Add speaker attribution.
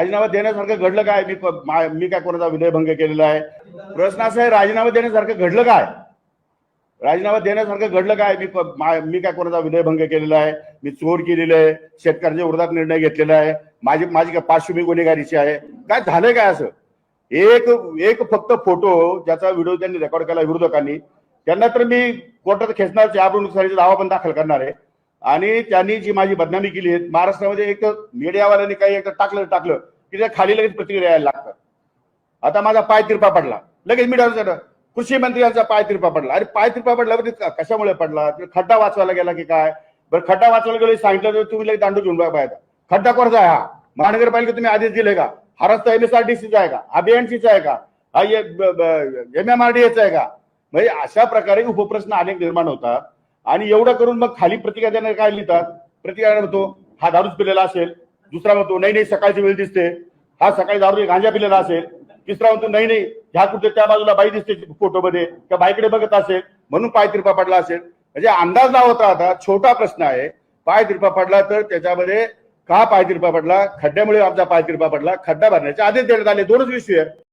Speaker 1: राजीनामा देण्यासारखं घडलं काय? मी मी काय कोणाचा विनयभंग केलेला आहे? प्रश्न असा आहे राजीनामा देण्यासारखं घडलं काय? राजीनामा देण्यासारखं घडलं काय? मी मी काय कोणाचा विनयभंग केलेला आहे? मी चोर केलेले आहे शेतकऱ्यांच्या विरोधात निर्णय घेतलेला आहे माझी माझी काय पार्श्वभूमी गुन्हेगारीची आहे? काय झालंय काय असं? एक एक फक्त फोटो ज्याचा व्हिडिओ त्यांनी रेकॉर्ड केला विरोधकांनी त्यांना तर मी कोर्टात खेचणार यावरून नुकसानीचा दावा पण दाखल करणार आहे. आणि त्यांनी जी माझी बदनामी केली आहे महाराष्ट्रामध्ये एक मीडियावाल्यांनी काही एक टाकलं टाकलं की त्या खाली लगेच प्रतिक्रिया यायला लागतात. आता माझा पाय तिरपा पडला. लगेच मीडिया कृषी मंत्र्यांचा पाय तिरपा पडला. अरे पाय तिरपा पडला कशामुळे पडला? खड्डा वाचवायला गेला की काय? बरं खड्डा वाचवायला गेलो सांगितलं तर तुम्ही लगेच दांडू घेऊन पाहिजे खड्डा कोणाचा आहे हा? महानगरपालिका तुम्ही आदेश दिले का? हा रस्ता एम एस आर डी सीचा आहे का? आबीएनसीचा आहे का? हा एम एम आर डी एचा आहे का? म्हणजे अशा प्रकारे उपप्रश्न अनेक निर्माण होतात. आणि एवढं करून मग खाली प्रतिक्रिया देणार काय लिहितात? प्रतिका म्हणतो हा दारूच पिलेला असेल. दुसरा म्हणतो नाही नाही सकाळची वेळ दिसते. हा सकाळी दारू गांजा पिलेला असेल. तिसरा म्हणतो नाही नाही ह्या कुठे त्या बाजूला बाई दिसते फोटोमध्ये त्या बाईकडे बघत असेल म्हणून पाय तिरपा पडला असेल. म्हणजे अंदाज लावता आता छोटा प्रश्न आहे. पाय तिरपा पडला तर त्याच्यामध्ये का पाय तिरपा पडला? खड्ड्यामुळे आमचा पाय तिरपा पडला. खड्डा भरण्याचे आदेश देण्यात आले. दोनच विषय आहे